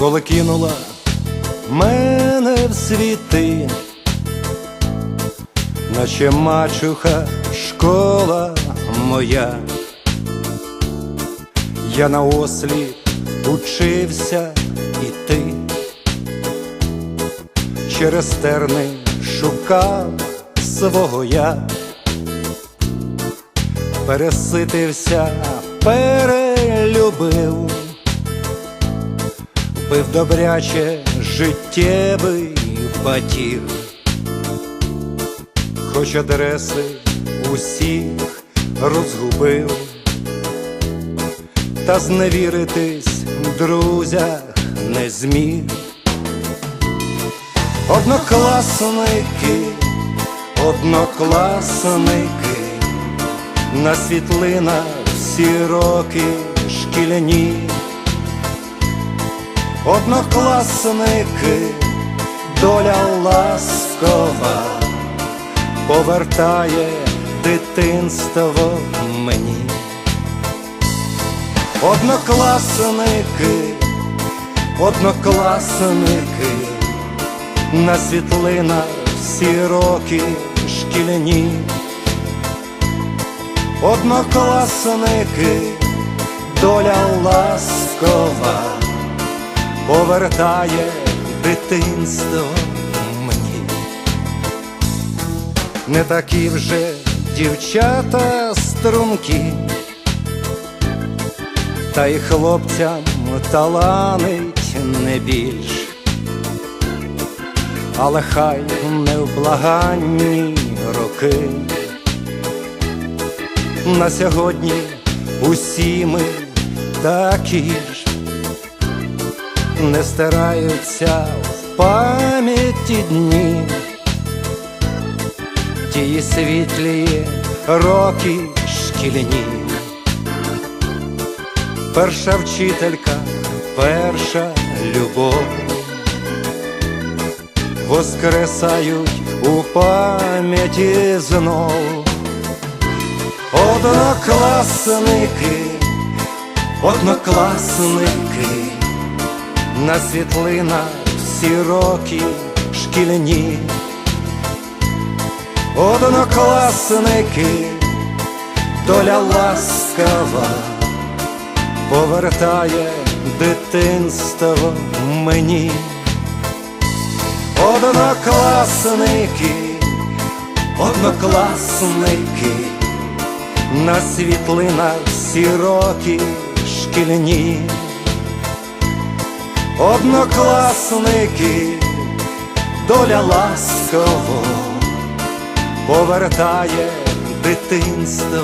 коли кинула мене в світи, наче мачуха школа моя, я на осліп учився іти, через терни шукав свого я, переситився, перелюбив пив добряче життєвий батіг, хоч адреси усіх розгубив, та зневіритись друзях не зміг. Однокласники, однокласники, на світлинах всі роки шкільні. Однокласники, доля ласкова повертає дитинство мені. Однокласники, однокласники, на світлинах всі роки шкільні. Однокласники, доля ласкова повертає дитинство мені. Не такі вже дівчата струнки, та й хлопцям таланить не більш, але хай невблаганні роки. На сьогодні усі ми такі ж не стираються в пам'яті дні, тії світлі роки шкільні, перша вчителька, перша любов, воскресають у пам'яті знов. Однокласники, однокласники на світлинах всі роки шкільні, однокласники, доля ласкава повертає дитинство мені, однокласники, однокласники, на світлинах всі роки шкільні. Однокласники, доля ласково повертає дитинство